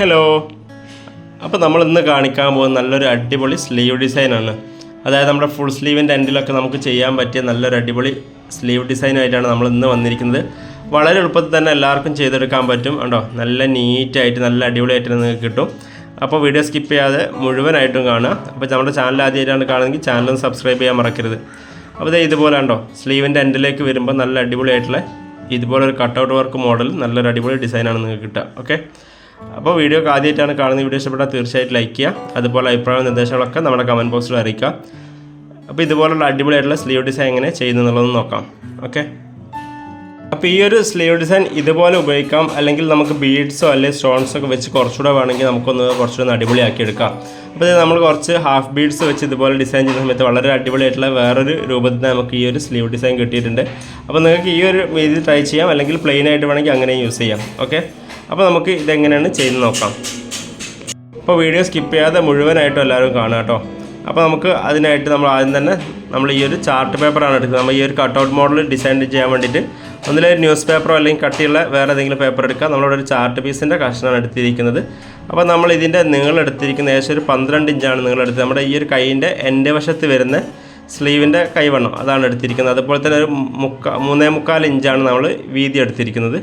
Hello അപ്പോൾ നമ്മൾ ഇന്ന് കാണിക്കാൻ പോകുന്ന നല്ലൊരു അടിപൊളി സ്ലീവ് ഡിസൈനാണ് അതായത് നമ്മുടെ ഫുൾ സ്ലീവിന്റെ എൻഡിലൊക്കെ നമുക്ക് ചെയ്യാൻ പറ്റിയ നല്ലൊരു അടിപൊളി സ്ലീവ് ഡിസൈനായിട്ടാണ് നമ്മൾ ഇന്ന് വന്നിരിക്കുന്നത്. വളരെ എളുപ്പത്തിൽ തന്നെ എല്ലാവർക്കും ചെയ്തെടുക്കാൻ പറ്റും. കണ്ടോ? നല്ല നീറ്റായിട്ട് നല്ല അടിപൊളിയായിട്ട് നിങ്ങൾക്ക് കിട്ടും. അപ്പോൾ വീഡിയോ സ്കിപ്പ് ചെയ്യാതെ മുഴുവനായിട്ടും കാണുക. അപ്പോൾ നമ്മുടെ ചാനൽ ആദ്യമായിട്ടാണ് കാണുന്നതെങ്കിൽ ചാനൽ സബ്സ്ക്രൈബ് ചെയ്യാൻ മറക്കരുത്. അപ്പോൾ ദേ ഇതുപോലെ ഉണ്ടോ സ്ലീവിന്റെ എൻഡിലേക്ക് വരുമ്പോൾ നല്ല അടിപൊളിയായിട്ടുള്ള ഇതുപോലെ ഒരു കട്ടൗട്ട് വർക്ക് മോഡൽ നല്ലൊരു അടിപൊളി ഡിസൈനാണ് നിങ്ങൾക്ക് കിട്ടുക. ഓക്കെ അപ്പോൾ വീഡിയോ ആദ്യമായിട്ടാണ് കാണുന്നത്. വീഡിയോ ഇഷ്ടപ്പെട്ടാൽ തീർച്ചയായിട്ടും ലൈക്ക് ചെയ്യുക. അതുപോലെ അഭിപ്രായ നിർദ്ദേശങ്ങളൊക്കെ നമ്മുടെ കമന്റ് ബോക്സിൽ അറിയിക്കുക. അപ്പോൾ ഇതുപോലുള്ള അടിപൊളിയായിട്ടുള്ള സ്ലീവ് ഡിസൈൻ എങ്ങനെ ചെയ്യുന്നുള്ളതെന്ന് നോക്കാം. ഓക്കെ അപ്പോൾ ഈ ഒരു സ്ലീവ് ഡിസൈൻ ഇതുപോലെ ഉപയോഗിക്കാം. അല്ലെങ്കിൽ നമുക്ക് ബീഡ്സോ അല്ലെങ്കിൽ സ്റ്റോൺസോ ഒക്കെ വെച്ച് കുറച്ചുകൂടെ വേണമെങ്കിൽ നമുക്കൊന്ന് കുറച്ചുകൂടെ അടിപൊളിയാക്കി എടുക്കാം. അപ്പോൾ ഇത് നമ്മൾ കുറച്ച് ഹാഫ് ബീഡ്സ് വെച്ച് ഇതുപോലെ ഡിസൈൻ ചെയ്യുന്ന സമയത്ത് വളരെ അടിപൊളിയായിട്ടുള്ള വേറൊരു രൂപത്തിൽ നമുക്ക് ഈ ഒരു സ്ലീവ് ഡിസൈൻ കിട്ടിയിട്ടുണ്ട്. അപ്പോൾ നിങ്ങൾക്ക് ഈ ഒരു രീതി ട്രൈ ചെയ്യാം. അല്ലെങ്കിൽ പ്ലെയിൻ ആയിട്ട് വേണമെങ്കിൽ അങ്ങനെയും യൂസ് ചെയ്യാം. ഓക്കെ അപ്പോൾ നമുക്ക് ഇതെങ്ങനെയാണ് ചെയ്ത് നോക്കാം. അപ്പോൾ വീഡിയോ സ്കിപ്പ് ചെയ്യാതെ മുഴുവനായിട്ടും എല്ലാവരും കാണാം കേട്ടോ. അപ്പോൾ നമുക്ക് അതിനായിട്ട് നമ്മൾ ആദ്യം തന്നെ നമ്മൾ ഈ ഒരു ചാർട്ട് പേപ്പറാണ് എടുക്കുന്നത്. നമ്മൾ ഈ ഒരു കട്ടൗട്ട് മോഡൽ ഡിസൈൻ ചെയ്യാൻ വേണ്ടിയിട്ട് ഒന്നിലെ ഒരു ന്യൂസ് പേപ്പറോ അല്ലെങ്കിൽ കട്ടിയുള്ള വേറെ ഏതെങ്കിലും പേപ്പർ എടുക്കുക. നമ്മളിവിടെ ഒരു ചാർട്ട് പീസിന്റെ കഷ്ണമാണ് എടുത്തിരിക്കുന്നത്. അപ്പോൾ നമ്മൾ ഇതിന്റെ നീളം എടുത്തിരിക്കുന്ന ഏകദേശം ഒരു പന്ത്രണ്ട് ഇഞ്ചാണ് നീളം എടുത്തത് നമ്മുടെ ഈ ഒരു കൈയിന്റെ എന്റെ വശത്ത് വരുന്ന സ്ലീവിന്റെ കൈവണ്ണം അതാണ് എടുത്തിരിക്കുന്നത്. അതുപോലെ തന്നെ ഒരു മുക്കാ മൂന്നേ മുക്കാൽ ഇഞ്ചാണ് നമ്മൾ വീതി എടുത്തിരിക്കുന്നത്.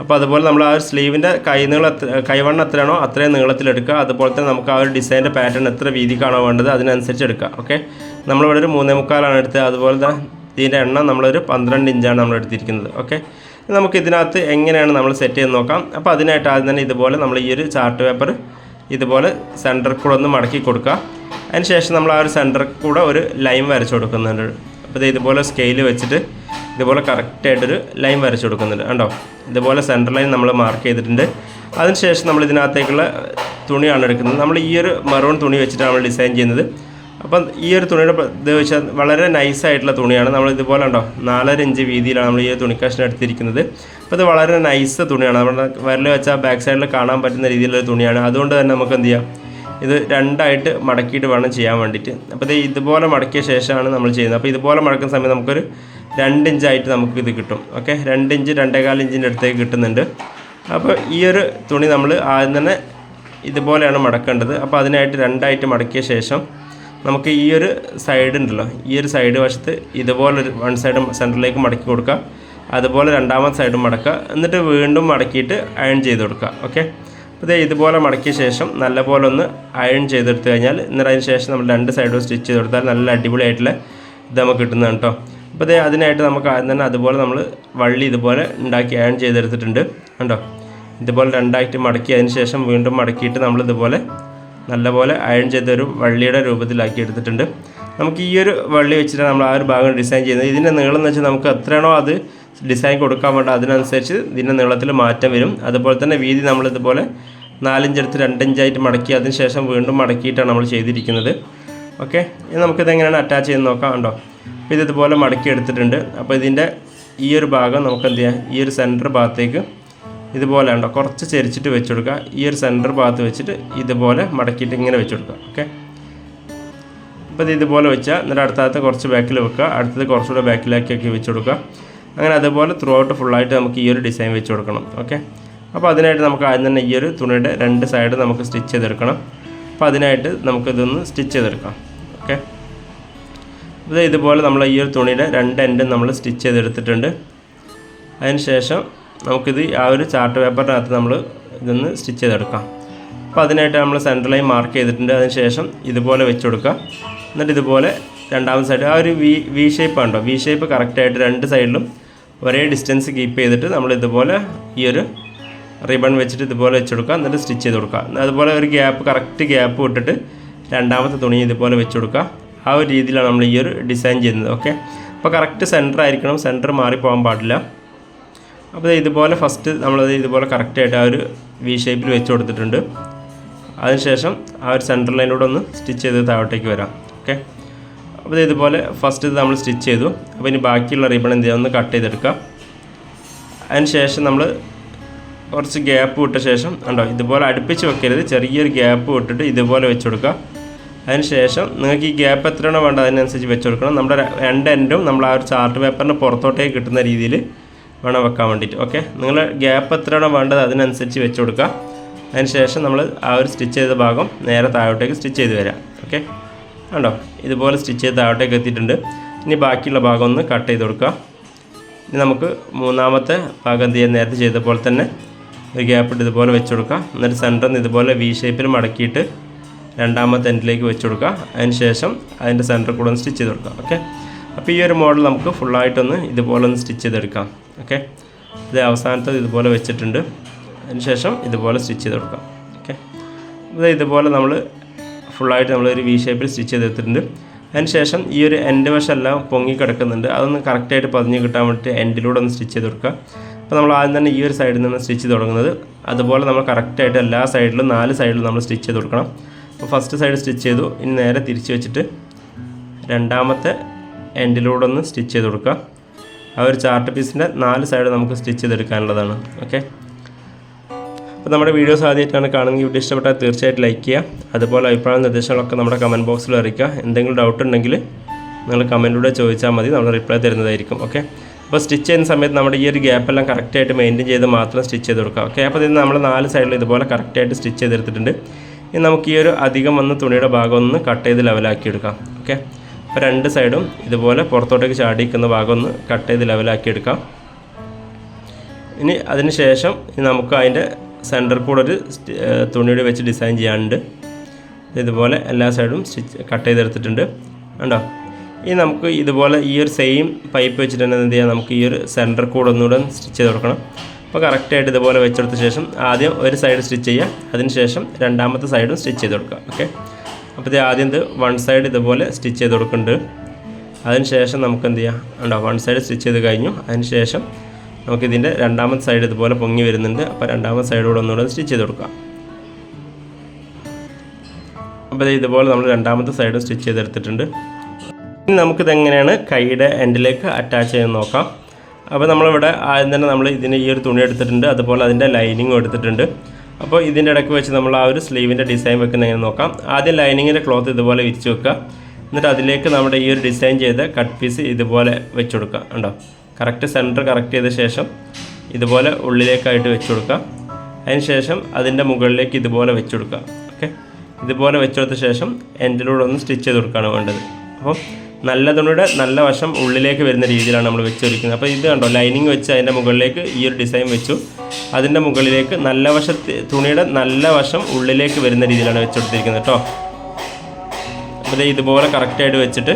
അപ്പോൾ അതുപോലെ നമ്മൾ ആ ഒരു സ്ലീവിന്റെ കൈ നീള കൈവണ്ണം എത്രയാണോ അത്രയും നീളത്തിലെടുക്കുക. അതുപോലെ തന്നെ നമുക്ക് ആ ഒരു ഡിസൈന്റെ പാറ്റേൺ എത്ര വീതിക്കാണോ വേണ്ടത് അതിനനുസരിച്ച് എടുക്കുക. ഓക്കെ നമ്മളിവിടെ ഒരു മൂന്നേ മുക്കാലാണ് എടുത്തത്. അതുപോലെ തന്നെ ഇതിന്റെ എണ്ണം നമ്മളൊരു പന്ത്രണ്ട് ഇഞ്ചാണ് നമ്മൾ എടുത്തിരിക്കുന്നത്. ഓക്കെ നമുക്ക് ഇതിനകത്ത് എങ്ങനെയാണ് നമ്മൾ സെറ്റ് ചെയ്ത് നോക്കാം. അപ്പോൾ അതിനായിട്ട് ആദ്യം തന്നെ ഇതുപോലെ നമ്മൾ ഈ ഒരു ചാർട്ട് പേപ്പർ ഇതുപോലെ സെന്ററിൽ കൂടെ ഒന്ന് മടക്കി കൊടുക്കുക. അതിന് ശേഷം നമ്മൾ ആ ഒരു സെന്ററിൽ കൂടെ ഒരു ലൈൻ വരച്ച് കൊടുക്കുന്നുണ്ട്. അപ്പോൾ ഇത് ഇതുപോലെ സ്കെയിൽ വെച്ചിട്ട് ഇതുപോലെ കറക്റ്റായിട്ടൊരു ലൈൻ വരച്ചു കൊടുക്കുന്നുണ്ട്. കണ്ടോ? ഇതുപോലെ സെന്റർ ലൈൻ നമ്മൾ മാർക്ക് ചെയ്തിട്ടുണ്ട്. അതിനുശേഷം നമ്മൾ ഇതിനകത്തേക്കുള്ള തുണിയാണ് എടുക്കുന്നത്. നമ്മൾ ഈ ഒരു മറോൺ തുണി വെച്ചിട്ടാണ് നമ്മൾ ഡിസൈൻ ചെയ്യുന്നത്. അപ്പം ഈ ഒരു തുണിയുടെ ഇത് വെച്ചാൽ വളരെ നൈസായിട്ടുള്ള തുണിയാണ്. നമ്മൾ ഇതുപോലെ ഉണ്ടോ നാലര ഇഞ്ച് വീതിയിലാണ് നമ്മൾ ഈ ഒരു തുണിക്കഷ്ണം എടുത്തിരിക്കുന്നത്. അപ്പോൾ ഇത് വളരെ നൈസ് തുണിയാണ്. നമ്മുടെ വരൽ വെച്ചാൽ ബാക്ക് സൈഡിൽ കാണാൻ പറ്റുന്ന രീതിയിലുള്ള തുണിയാണ്. അതുകൊണ്ട് തന്നെ നമുക്ക് എന്ത് ചെയ്യാം? ഇത് രണ്ടായിട്ട് മടക്കിയിട്ട് വേണം ചെയ്യാൻ വേണ്ടിയിട്ട്. അപ്പോൾ ഇത് ഇതുപോലെ മടക്കിയ ശേഷമാണ് നമ്മൾ ചെയ്യുന്നത്. അപ്പോൾ ഇതുപോലെ മടക്കുന്ന സമയത്ത് നമുക്കൊരു രണ്ട് ഇഞ്ചായിട്ട് നമുക്ക് ഇത് കിട്ടും. ഓക്കെ? രണ്ട് ഇഞ്ച് രണ്ടേകാൽ ഇഞ്ചിന്റെ അടുത്തേക്ക് കിട്ടുന്നുണ്ട്. അപ്പോൾ ഈ ഒരു തുണി നമ്മൾ ആദ്യം തന്നെ ഇതുപോലെയാണ് മടക്കേണ്ടത്. അപ്പോൾ അതിനായിട്ട് രണ്ടായിട്ട് മടക്കിയ ശേഷം നമുക്ക് ഈ ഒരു സൈഡ് ഉണ്ടല്ലോ. ഈ ഒരു സൈഡ് വശത്ത് ഇതുപോലെ വൺ സൈഡ് സെന്ററിലേക്ക് മടക്കി കൊടുക്കുക അതുപോലെ രണ്ടാമത്തെ സൈഡും മടക്കുക. എന്നിട്ട് വീണ്ടും മടക്കിയിട്ട് അയൺ ചെയ്ത് കൊടുക്കുക. ഓക്കെ? അപ്പോൾ ഇത് ഇതുപോലെ മടക്കിയ ശേഷം നല്ലപോലെ ഒന്ന് അയൺ ചെയ്തെടുത്ത് കഴിഞ്ഞാൽ എന്നിട്ട് അതിന് ശേഷം നമ്മൾ രണ്ട് സൈഡും സ്റ്റിച്ച് ചെയ്ത് കൊടുത്താൽ നല്ല അടിപൊളിയായിട്ടുള്ള ഇത് നമുക്ക് കിട്ടുന്നതാണ് കേട്ടോ അപ്പോൾ അതേ അതിനായിട്ട് നമുക്ക് ആദ്യം തന്നെ അതുപോലെ നമ്മൾ വള്ളി ഇതുപോലെ ഉണ്ടാക്കി അയൺ ചെയ്തെടുത്തിട്ടുണ്ട് കണ്ടോ? ഇതുപോലെ രണ്ടായിട്ട് മടക്കി അതിന് ശേഷം വീണ്ടും മടക്കിയിട്ട് നമ്മൾ ഇതുപോലെ നല്ലപോലെ അയൺ ചെയ്തൊരു വള്ളിയുടെ രൂപത്തിലാക്കി എടുത്തിട്ടുണ്ട്. നമുക്ക് ഈ ഒരു വള്ളി വെച്ചിട്ട് നമ്മൾ ആ ഒരു ഭാഗം ഡിസൈൻ ചെയ്യുന്നത്. ഇതിന്റെ നീളം എന്ന് വെച്ചാൽ നമുക്ക് എത്രയാണോ അത് ഡിസൈൻ കൊടുക്കാൻ വേണ്ട അതിനനുസരിച്ച് ഇതിന്റെ നീളത്തിൽ മാറ്റം വരും. അതുപോലെ തന്നെ വീതി നമ്മളിതുപോലെ നാലിഞ്ചെടുത്ത് രണ്ടിഞ്ചായിട്ട് മടക്കി അതിന് ശേഷം വീണ്ടും മടക്കിയിട്ടാണ് നമ്മൾ ചെയ്തിരിക്കുന്നത്. ഓക്കെ ഇനി നമുക്കിത് എങ്ങനെയാണ് അറ്റാച്ച് ചെയ്ത് നോക്കാം ഉണ്ടോ അപ്പോൾ ഇത് ഇതുപോലെ മടക്കി എടുത്തിട്ടുണ്ട്. അപ്പോൾ ഇതിന്റെ ഈ ഒരു ഭാഗം നമുക്ക് എന്ത് ചെയ്യാം? ഈ ഒരു സെന്റർ ഭാഗത്തേക്ക് ഇതുപോലെ ഉണ്ടോ കുറച്ച് ചെരിച്ചിട്ട് വെച്ച് കൊടുക്കുക. ഈ ഒരു സെന്റർ ഭാഗത്ത് വെച്ചിട്ട് ഇതുപോലെ മടക്കിയിട്ട് ഇങ്ങനെ വെച്ച് കൊടുക്കുക. ഓക്കെ അപ്പോൾ ഇത് ഇതുപോലെ വെച്ചാൽ എന്നിട്ട് അടുത്തകത്ത് കുറച്ച് ബാക്കിൽ വെക്കുക. അടുത്തത് കുറച്ചുകൂടെ ബാക്കിലാക്കിയൊക്കെ വെച്ച് കൊടുക്കുക. അങ്ങനെ അതുപോലെ ത്രൂ ഔട്ട് ഫുള്ളായിട്ട് നമുക്ക് ഈ ഒരു ഡിസൈൻ വെച്ച് കൊടുക്കണം. ഓക്കെ അപ്പോൾ അതിനായിട്ട് നമുക്ക് ആദ്യം തന്നെ ഈ ഒരു തുണിയുടെ രണ്ട് സൈഡ് നമുക്ക് സ്റ്റിച്ച് ചെയ്തെടുക്കണം. അപ്പോൾ അതിനായിട്ട് നമുക്കിതൊന്ന് സ്റ്റിച്ച് ചെയ്തെടുക്കാം. ഓക്കെ ഇത് ഇതുപോലെ നമ്മൾ ഈ ഒരു തുണിയുടെ രണ്ട് എൻഡും നമ്മൾ സ്റ്റിച്ച് ചെയ്തെടുത്തിട്ടുണ്ട്. അതിന് ശേഷം നമുക്കിത് ആ ഒരു ചാർട്ട് പേപ്പറിനകത്ത് നമ്മൾ ഇതൊന്ന് സ്റ്റിച്ച് ചെയ്തെടുക്കാം. അപ്പോൾ അതിനായിട്ട് നമ്മൾ ലൈൻ മാർക്ക് ചെയ്തിട്ടുണ്ട്. അതിന് ശേഷം ഇതുപോലെ വെച്ച് കൊടുക്കുക. എന്നിട്ട് ഇതുപോലെ രണ്ടാമത്തെ സൈഡ് ആ ഒരു വി വി ഷേപ്പ് ഉണ്ടോ വി ഷേപ്പ് കറക്റ്റായിട്ട് രണ്ട് സൈഡിലും ഒരേ ഡിസ്റ്റൻസ് കീപ്പ് ചെയ്തിട്ട് നമ്മൾ ഇതുപോലെ ഈ ഒരു റിബൺ വെച്ചിട്ട് ഇതുപോലെ വെച്ച് കൊടുക്കുക. എന്നിട്ട് സ്റ്റിച്ച് ചെയ്ത് കൊടുക്കുക. അതുപോലെ ഒരു ഗ്യാപ്പ് കറക്റ്റ് ഗ്യാപ്പ് ഇട്ടിട്ട് രണ്ടാമത്തെ തുണി ഇതുപോലെ വെച്ച് കൊടുക്കുക. ആ ഒരു രീതിയിലാണ് നമ്മൾ ഈ ഒരു ഡിസൈൻ ചെയ്യുന്നത്. ഓക്കെ അപ്പോൾ കറക്റ്റ് സെന്റർ ആയിരിക്കണം. സെന്റർ മാറിപ്പോകാൻ പാടില്ല. അപ്പോൾ ഇതുപോലെ ഫസ്റ്റ് നമ്മളത് ഇതുപോലെ കറക്റ്റായിട്ട് ആ ഒരു വി ഷേപ്പിൽ വെച്ച് കൊടുത്തിട്ടുണ്ട്. അതിനുശേഷം ആ ഒരു സെന്റർ ലൈനിലൂടെ ഒന്ന് സ്റ്റിച്ച് ചെയ്ത് താഴോട്ടേക്ക് വരാം. ഓക്കെ അപ്പോൾ ഇതുപോലെ ഫസ്റ്റ് ഇത് നമ്മൾ സ്റ്റിച്ച് ചെയ്തു. അപ്പോൾ ഇനി ബാക്കിയുള്ള റിബൺ എന്ത് ചെയ്യാം? ഒന്ന് കട്ട് ചെയ്തെടുക്കാം. അതിനുശേഷം നമ്മൾ കുറച്ച് ഗ്യാപ്പ് വിട്ട ശേഷം ഉണ്ടോ ഇതുപോലെ അടുപ്പിച്ച് വെക്കരുത്. ചെറിയൊരു ഗ്യാപ്പ് വിട്ടിട്ട് ഇതുപോലെ വെച്ച് കൊടുക്കുക. അതിന് ശേഷം നിങ്ങൾക്ക് ഈ ഗ്യാപ്പ് എത്രയാണോ വേണ്ടത് അതിനനുസരിച്ച് വെച്ച് കൊടുക്കണം. നമ്മുടെ രണ്ട് എൻഡും നമ്മൾ ആ ഒരു ചാർട്ട് പേപ്പറിന് പുറത്തോട്ടേക്ക് കിട്ടുന്ന രീതിയിൽ വേണം വെക്കാൻ വേണ്ടിയിട്ട്. ഓക്കെ നിങ്ങൾ ഗ്യാപ്പ് എത്രയാണോ വേണ്ടത് അതിനനുസരിച്ച് വെച്ച് കൊടുക്കുക. അതിന് ശേഷം നമ്മൾ ആ ഒരു സ്റ്റിച്ച് ചെയ്ത ഭാഗം നേരെ താഴോട്ടേക്ക് സ്റ്റിച്ച് ചെയ്ത് വരാം. ഓക്കെ? കണ്ടോ? ഇതുപോലെ സ്റ്റിച്ച് ചെയ്ത് താഴോട്ടേക്ക് എത്തിയിട്ടുണ്ട്. ഇനി ബാക്കിയുള്ള ഭാഗം ഒന്ന് കട്ട് ചെയ്ത് കൊടുക്കുക. ഇനി നമുക്ക് മൂന്നാമത്തെ ഭാഗം എന്ത് ചെയ്യാൻ നേരത്തെ ചെയ്ത പോലെ തന്നെ ഒരു ഗ്യാപ്പ് ഇട്ട് ഇതുപോലെ വെച്ച് കൊടുക്കുക. എന്നിട്ട് സെന്ററിൽ നിന്ന് ഇതുപോലെ വി ഷേപ്പിൽ മടക്കിയിട്ട് രണ്ടാമത്തെ എൻഡിലേക്ക് വെച്ച് കൊടുക്കുക. അതിന് ശേഷം അതിന്റെ സെന്റർ കൂടെ ഒന്ന് സ്റ്റിച്ച് ചെയ്ത് കൊടുക്കുക. ഓക്കെ? അപ്പോൾ ഈ ഒരു മോഡൽ നമുക്ക് ഫുള്ളായിട്ടൊന്ന് ഇതുപോലെ ഒന്ന് സ്റ്റിച്ച് ചെയ്തെടുക്കാം. ഓക്കെ? ഇത് അവസാനത്തെ ഇതുപോലെ വെച്ചിട്ടുണ്ട്. അതിന് ശേഷം ഇതുപോലെ സ്റ്റിച്ച് ചെയ്ത് കൊടുക്കാം. ഓക്കെ ഇത് ഇതുപോലെ നമ്മൾ ഫുള്ളായിട്ട് നമ്മളൊരു വി ഷേപ്പിൽ സ്റ്റിച്ച് ചെയ്തെടുത്തിട്ടുണ്ട്. അതിന് ശേഷം ഈ ഒരു എൻഡ് വശമെല്ലാം പൊങ്ങി കിടക്കുന്നുണ്ട്. അതൊന്ന് കറക്റ്റായിട്ട് പതിഞ്ഞ് കിട്ടാൻ വേണ്ടിയിട്ട് എൻഡിലൂടെ ഒന്ന് സ്റ്റിച്ച് ചെയ്ത് കൊടുക്കുക. അപ്പോൾ നമ്മൾ ആദ്യം തന്നെ ഈ ഒരു സൈഡിൽ നിന്ന് സ്റ്റിച്ച് തുടങ്ങുന്നത്. അതുപോലെ നമ്മൾ കറക്റ്റായിട്ട് എല്ലാ സൈഡിലും നാല് സൈഡിലും നമ്മൾ സ്റ്റിച്ച് ചെയ്ത് കൊടുക്കണം. അപ്പോൾ ഫസ്റ്റ് സൈഡ് സ്റ്റിച്ച് ചെയ്തു. ഇനി നേരെ തിരിച്ച് വെച്ചിട്ട് രണ്ടാമത്തെ എൻഡിലൂടെ ഒന്ന് സ്റ്റിച്ച് ചെയ്ത് കൊടുക്കുക. ആ ഒരു ചാർട്ട് പീസിന്റെ നാല് സൈഡ് നമുക്ക് സ്റ്റിച്ച് ചെയ്തെടുക്കാനുള്ളതാണ്. ഓക്കെ അപ്പോൾ നമ്മുടെ വീഡിയോസ് ആദ്യമായിട്ടാണ് കാണുന്നത് വീഡിയോ ഇഷ്ടപ്പെട്ടാൽ തീർച്ചയായിട്ടും ലൈക്ക് ചെയ്യുക. അതുപോലെ അഭിപ്രായ നിർദ്ദേശങ്ങളൊക്കെ നമ്മുടെ കമന്റ് ബോക്സിൽ അറിയിക്കുക. എന്തെങ്കിലും ഡൗട്ട് ഉണ്ടെങ്കിൽ നിങ്ങൾ കമന്റിലൂടെ ചോദിച്ചാൽ മതി. നമ്മൾ റിപ്ലൈ തരുന്നതായിരിക്കും. ഓക്കെ അപ്പോൾ സ്റ്റിച്ച് ചെയ്യുന്ന സമയത്ത് നമ്മുടെ ഈ ഒരു ഗ്യാപ്പെല്ലാം കറക്റ്റായിട്ട് മെയിന്റെയിൻ ചെയ്ത് മാത്രം സ്റ്റിച്ച് ചെയ്ത് കൊടുക്കുക. ഓക്കെ അപ്പോൾ ഇത് നമ്മൾ നാല് സൈഡിൽ ഇതുപോലെ കറക്റ്റായിട്ട് സ്റ്റിച്ച് ചെയ്തെടുത്തിട്ടുണ്ട്. ഇനി നമുക്ക് ഈ ഒരു അധികം വന്ന തുണിയുടെ ഭാഗം ഒന്ന് കട്ട് ചെയ്ത് ലെവലാക്കി എടുക്കാം. ഓക്കെ അപ്പോൾ രണ്ട് സൈഡും ഇതുപോലെ പുറത്തോട്ടേക്ക് ചാടിക്കുന്ന ഭാഗം ഒന്ന് കട്ട് ചെയ്ത് ലെവലാക്കി എടുക്കാം. ഇനി അതിന് ശേഷം നമുക്ക് അതിന്റെ സെന്റർ കൂടെ ഒരു തുണിയുടെ വെച്ച് ഡിസൈൻ ചെയ്യാനുണ്ട്. ഇതുപോലെ എല്ലാ സൈഡും സ്റ്റിച്ച് കട്ട് ചെയ്തെടുത്തിട്ടുണ്ട്. കണ്ടോ? ഇനി നമുക്ക് ഇതുപോലെ ഈ ഒരു സെയിം പൈപ്പ് വെച്ചിട്ട് തന്നെ എന്ത് ചെയ്യാം? നമുക്ക് ഈ ഒരു സെന്റർ കൂടെ ഒന്നുകൂടെ സ്റ്റിച്ച് ചെയ്ത് കൊടുക്കണം. അപ്പോൾ കറക്റ്റായിട്ട് ഇതുപോലെ വെച്ചെടുത്ത ശേഷം ആദ്യം ഒരു സൈഡ് സ്റ്റിച്ച് ചെയ്യുക. അതിന് ശേഷം രണ്ടാമത്തെ സൈഡും സ്റ്റിച്ച് ചെയ്ത് കൊടുക്കുക. ഓക്കെ അപ്പോൾ ഇത് ആദ്യം ഇത് വൺ സൈഡ് ഇതുപോലെ സ്റ്റിച്ച് ചെയ്ത് കൊടുക്കുന്നുണ്ട്. അതിന് ശേഷം നമുക്ക് എന്ത് ചെയ്യാം? ഉണ്ടോ വൺ സൈഡ് സ്റ്റിച്ച് ചെയ്ത് കഴിഞ്ഞു. അതിന് ശേഷം നമുക്കിതിന്റെ രണ്ടാമത്തെ സൈഡ് ഇതുപോലെ പൊങ്ങി വരുന്നുണ്ട്. അപ്പോൾ രണ്ടാമത്തെ സൈഡ് കൂടെ ഒന്നുകൂടെ സ്റ്റിച്ച് ചെയ്ത് കൊടുക്കാം. അപ്പോൾ ഇതുപോലെ നമ്മൾ രണ്ടാമത്തെ സൈഡ് സ്റ്റിച്ച് ചെയ്തെടുത്തിട്ടുണ്ട്. ഇനി നമുക്കിത് എങ്ങനെയാണ് കൈയുടെ എൻഡിലേക്ക് അറ്റാച്ച് ചെയ്ത് നോക്കാം. അപ്പോൾ നമ്മളിവിടെ ആദ്യം തന്നെ നമ്മൾ ഇതിന് ഈ ഒരു തുണി എടുത്തിട്ടുണ്ട്. അതുപോലെ അതിന്റെ ലൈനിങ്ങും എടുത്തിട്ടുണ്ട്. അപ്പോൾ ഇതിന്റെ ഇടയ്ക്ക് വെച്ച് നമ്മൾ ആ ഒരു സ്ലീവിന്റെ ഡിസൈൻ വെക്കുന്ന എങ്ങനെ നോക്കാം. ആദ്യം ലൈനിങ്ങിന്റെ ക്ലോത്ത് ഇതുപോലെ വിരിച്ച് വെക്കുക. എന്നിട്ട് അതിലേക്ക് നമ്മുടെ ഈ ഒരു ഡിസൈൻ ചെയ്ത കട്ട് പീസ് ഇതുപോലെ വെച്ച് കൊടുക്കുക. ഉണ്ടോ കറക്റ്റ് സെന്റർ കറക്റ്റ് ചെയ്ത ശേഷം ഇതുപോലെ ഉള്ളിലേക്കായിട്ട് വെച്ച് കൊടുക്കുക. അതിന് ശേഷം അതിന്റെ മുകളിലേക്ക് ഇതുപോലെ വെച്ച് കൊടുക്കുക. ഓക്കെ? ഇതുപോലെ വെച്ചെടുത്ത ശേഷം എൻഡിലൂടെ ഒന്ന് സ്റ്റിച്ച് ചെയ്ത് കൊടുക്കുകയാണ് വേണ്ടത്. അപ്പോൾ നല്ല തുണിയുടെ നല്ല വശം ഉള്ളിലേക്ക് വരുന്ന രീതിയിലാണ് നമ്മൾ വെച്ചൊരുക്കുന്നത് അപ്പോൾ ഇത് കണ്ടോ? ലൈനിങ് വെച്ച് അതിന്റെ മുകളിലേക്ക് ഈ ഒരു ഡിസൈൻ വെച്ചു. അതിന്റെ മുകളിലേക്ക് നല്ല വശത്ത് തുണിയുടെ നല്ല വശം ഉള്ളിലേക്ക് വരുന്ന രീതിയിലാണ് വെച്ചെടുത്തിരിക്കുന്നത് കേട്ടോ. അപ്പോൾ ഇതുപോലെ കറക്റ്റായിട്ട് വെച്ചിട്ട്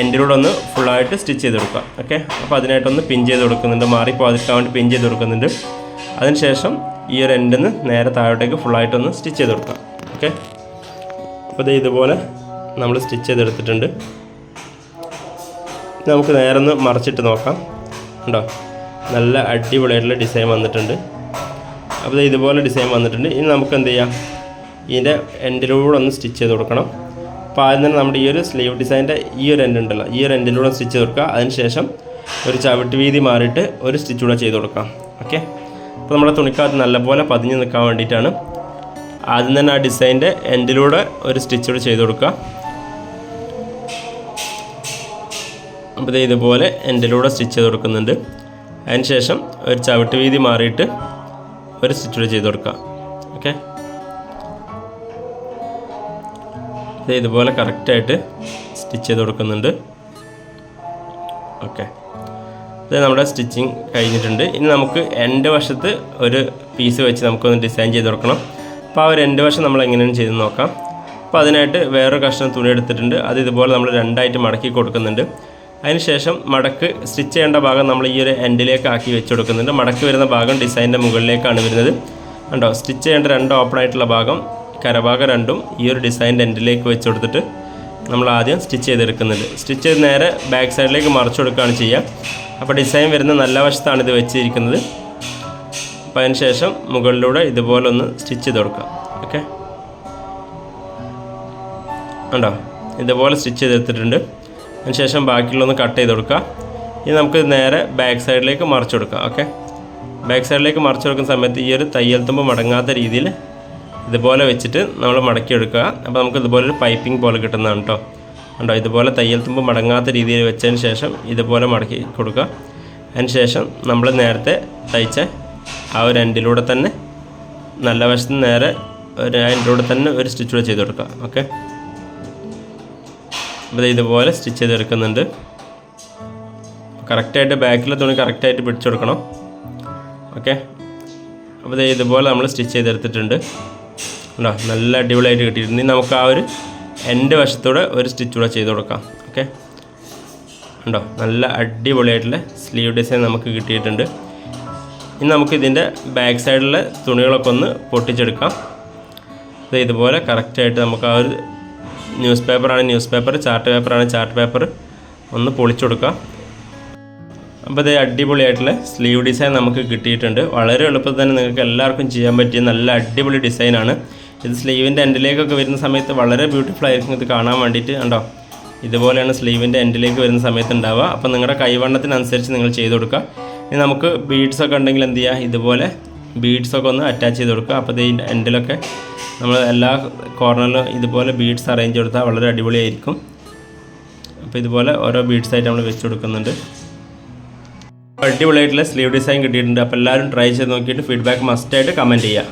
എൻഡിലൂടെ ഒന്ന് ഫുള്ളായിട്ട് സ്റ്റിച്ച് ചെയ്ത് കൊടുക്കുക. ഓക്കെ അപ്പോൾ അതിനായിട്ടൊന്ന് പിൻ ചെയ്ത് കൊടുക്കുന്നുണ്ട്. മാറിപ്പോകാതിരിക്കാൻ വേണ്ടി പിൻ ചെയ്ത് കൊടുക്കുന്നുണ്ട്. അതിനുശേഷം ഈ ഒരു എൻഡിൽ നിന്ന് നേരെ താഴോട്ടേക്ക് ഫുള്ളായിട്ടൊന്ന് സ്റ്റിച്ച് ചെയ്ത് കൊടുക്കാം ഓക്കെ അപ്പോൾ ഇത് ഇതുപോലെ നമ്മൾ സ്റ്റിച്ച് ചെയ്തെടുത്തിട്ടുണ്ട് നമുക്ക് നേരെ ഒന്ന് മറിച്ചിട്ട് നോക്കാം. ഉണ്ടോ നല്ല അടിപൊളിയായിട്ടുള്ള ഡിസൈൻ വന്നിട്ടുണ്ട്. അപ്പോൾ ഇതുപോലെ ഡിസൈൻ വന്നിട്ടുണ്ട്. ഇനി നമുക്ക് എന്ത് ചെയ്യാം? ഇതിന്റെ എൻഡിലൂടെ ഒന്ന് സ്റ്റിച്ച് ചെയ്ത് കൊടുക്കണം. അപ്പോൾ ആദ്യം തന്നെ നമ്മുടെ ഈ ഒരു സ്ലീവ് ഡിസൈന്റെ ഈ ഒരു എൻഡ് ഉണ്ടല്ലോ. ഈ ഒരു എൻഡിലൂടെ സ്റ്റിച്ച് തീർക്കുക. അതിനുശേഷം ഒരു ചവിട്ട് വീതി മാറിയിട്ട് ഒരു സ്റ്റിച്ച് കൂടെ ചെയ്ത് കൊടുക്കാം. ഓക്കെ അപ്പോൾ നമ്മുടെ തുണിക്കകത്ത് നല്ലപോലെ പതിഞ്ഞ് നിൽക്കാൻ വേണ്ടിയിട്ടാണ് ആദ്യം തന്നെ ആ ഡിസൈന്റെ എൻഡിലൂടെ ഒരു സ്റ്റിച്ച് കൂടെ ചെയ്ത് കൊടുക്കുക. അപ്പോൾ ഇതുപോലെ എൻഡിലൂടെ സ്റ്റിച്ച് ചെയ്ത് കൊടുക്കുന്നുണ്ട്. അതിനുശേഷം ഒരു ചവിട്ട് വീതി മാറിയിട്ട് ഒരു സ്റ്റിച്ച് കൂടെ ചെയ്ത് കൊടുക്കുക. ഓക്കെ ഇതുപോലെ കറക്റ്റായിട്ട് സ്റ്റിച്ച് ചെയ്ത് കൊടുക്കുന്നുണ്ട്. ഓക്കെ ഇത് നമ്മുടെ സ്റ്റിച്ചിങ് കഴിഞ്ഞിട്ടുണ്ട്. ഇനി നമുക്ക് എന്റെ വശത്ത് ഒരു പീസ് വെച്ച് നമുക്കൊന്ന് ഡിസൈൻ ചെയ്ത് കൊടുക്കണം. അപ്പോൾ ആ ഒരു എന്റെ വശം നമ്മൾ എങ്ങനെയാണ് ചെയ്ത് നോക്കാം. അപ്പോൾ അതിനായിട്ട് വേറൊരു കഷ്ണം തുണി എടുത്തിട്ടുണ്ട്. അത് ഇതുപോലെ നമ്മൾ രണ്ടായിട്ട് മടക്കി കൊടുക്കുന്നുണ്ട്. അതിനുശേഷം മടക്ക് സ്റ്റിച്ച് ചെയ്യേണ്ട ഭാഗം നമ്മൾ ഈ ഒരു എൻഡിലേക്ക് ആക്കി വെച്ച് കൊടുക്കുന്നുണ്ട്. മടക്ക് വരുന്ന ഭാഗം ഡിസൈനിന്റെ മുകളിലേക്കാണ് വരുന്നത്. കണ്ടോ? സ്റ്റിച്ച് ചെയ്യേണ്ട രണ്ട് ഓപ്പൺ ആയിട്ടുള്ള ഭാഗം കരഭാഗം രണ്ടും ഈ ഒരു ഡിസൈന്റെ എൻഡിലേക്ക് വെച്ച് കൊടുത്തിട്ട് നമ്മൾ ആദ്യം സ്റ്റിച്ച് ചെയ്തെടുക്കുന്നത്. സ്റ്റിച്ച് ചെയ്ത് നേരെ ബാക്ക് സൈഡിലേക്ക് മറച്ചു കൊടുക്കുകയാണ് ചെയ്യുക. അപ്പോൾ ഡിസൈൻ വരുന്ന നല്ല വശത്താണ് ഇത് വെച്ചിരിക്കുന്നത്. അപ്പോൾ അതിന് ശേഷം മുകളിലൂടെ ഇതുപോലെ ഒന്ന് സ്റ്റിച്ച് ചെയ്ത് കൊടുക്കാം. ഓക്കെ? ഉണ്ടോ ഇതുപോലെ സ്റ്റിച്ച് ചെയ്തെടുത്തിട്ടുണ്ട്. അതിനുശേഷം ബാക്കിയുള്ളൊന്ന് കട്ട് ചെയ്ത് കൊടുക്കുക. ഇനി നമുക്ക് നേരെ ബാക്ക് സൈഡിലേക്ക് മറിച്ച് കൊടുക്കാം. ഓക്കെ? ബാക്ക് സൈഡിലേക്ക് മറിച്ച് കൊടുക്കുന്ന സമയത്ത് ഈ ഒരു തയ്യൽ തുമ്പ് മടങ്ങാത്ത രീതിയിൽ ഇതുപോലെ വെച്ചിട്ട് നമ്മൾ മടക്കി എടുക്കുക. അപ്പോൾ നമുക്ക് ഇതുപോലെ ഒരു പൈപ്പിംഗ് പോലെ കിട്ടുന്നതാണ് കേട്ടോ ഉണ്ടോ ഇതുപോലെ തയ്യൽ തുമ്പ് മടങ്ങാത്ത രീതിയിൽ വെച്ചതിന് ശേഷം ഇതുപോലെ മടക്കി കൊടുക്കുക. അതിന് ശേഷം നമ്മൾ നേരത്തെ തയ്ച്ച ആ ഒരു എൻഡിലൂടെ തന്നെ നല്ല വശത്ത് നേരെ ഒരു എൻഡിലൂടെ തന്നെ ഒരു സ്റ്റിച്ച് കൂടെ ചെയ്ത് കൊടുക്കുക. ഓക്കെ? അപ്പോൾ ഇതുപോലെ സ്റ്റിച്ച് ചെയ്തെടുക്കുന്നുണ്ട് കറക്റ്റായിട്ട് ബാക്കിലെ തുണി കറക്റ്റായിട്ട് പിടിച്ചെടുക്കണം ഓക്കെ? അപ്പോൾ ഇതുപോലെ നമ്മൾ സ്റ്റിച്ച് ചെയ്തെടുത്തിട്ടുണ്ട്. ഉണ്ടോ നല്ല അടിപൊളിയായിട്ട് കിട്ടിയിട്ടുണ്ട്. ഇനി നമുക്ക് ആ ഒരു എന്റെ വശത്തൂടെ ഒരു സ്റ്റിച്ച് കൂടെ ചെയ്ത് കൊടുക്കാം. ഓക്കെ ഉണ്ടോ നല്ല അടിപൊളിയായിട്ടുള്ള സ്ലീവ് ഡിസൈൻ നമുക്ക് കിട്ടിയിട്ടുണ്ട്. ഇനി നമുക്ക് ഇതിന്റെ ബാക്ക് സൈഡിലെ തുണികളൊക്കെ ഒന്ന് പൊട്ടിച്ചെടുക്കാം. ഇത് ഇതുപോലെ കറക്റ്റായിട്ട് നമുക്ക് ആ ഒരു ന്യൂസ് പേപ്പറാണ് ന്യൂസ് പേപ്പർ ചാർട്ട് പേപ്പറാണ് ചാർട്ട് പേപ്പർ ഒന്ന് പൊളിച്ചു കൊടുക്കാം. അപ്പോൾ ഇത് അടിപൊളിയായിട്ടുള്ള സ്ലീവ് ഡിസൈൻ നമുക്ക് കിട്ടിയിട്ടുണ്ട്. വളരെ എളുപ്പത്തിൽ തന്നെ നിങ്ങൾക്ക് എല്ലാവർക്കും ചെയ്യാൻ പറ്റിയ നല്ല അടിപൊളി ഡിസൈനാണ് ഇത് സ്ലീവിന്റെ എൻഡിലേക്കൊക്കെ വരുന്ന സമയത്ത് വളരെ ബ്യൂട്ടിഫുൾ ആയിരിക്കും ഇത് കാണാൻ വേണ്ടിയിട്ട്. കണ്ടോ? ഇതുപോലെയാണ് സ്ലീവിന്റെ എൻഡിലേക്ക് വരുന്ന സമയത്ത് ഉണ്ടാവുക. അപ്പോൾ നിങ്ങളുടെ കൈവണ്ണത്തിനനുസരിച്ച് നിങ്ങൾ ചെയ്ത് കൊടുക്കുക. ഇനി നമുക്ക് ബീഡ്സൊക്കെ ഉണ്ടെങ്കിൽ എന്ത് ചെയ്യുക? ഇതുപോലെ ബീഡ്സൊക്കെ ഒന്ന് അറ്റാച്ച് ചെയ്ത് കൊടുക്കുക. അപ്പോൾ ഇതിന്റെ എൻഡിലൊക്കെ നമ്മൾ എല്ലാ കോർണറിലും ഇതുപോലെ ബീഡ്സ് അറേഞ്ച് കൊടുത്താൽ വളരെ അടിപൊളിയായിരിക്കും. അപ്പോൾ ഇതുപോലെ ഓരോ ബീഡ്സ് ആയിട്ട് നമ്മൾ വെച്ച് കൊടുക്കുന്നുണ്ട്. അടിപൊളിയായിട്ടുള്ള സ്ലീവ് ഡിസൈൻ കിട്ടിയിട്ടുണ്ട്. അപ്പോൾ എല്ലാവരും ട്രൈ ചെയ്ത് നോക്കിയിട്ട് ഫീഡ്ബാക്ക് മസ്റ്റായിട്ട് കമന്റ് ചെയ്യുക.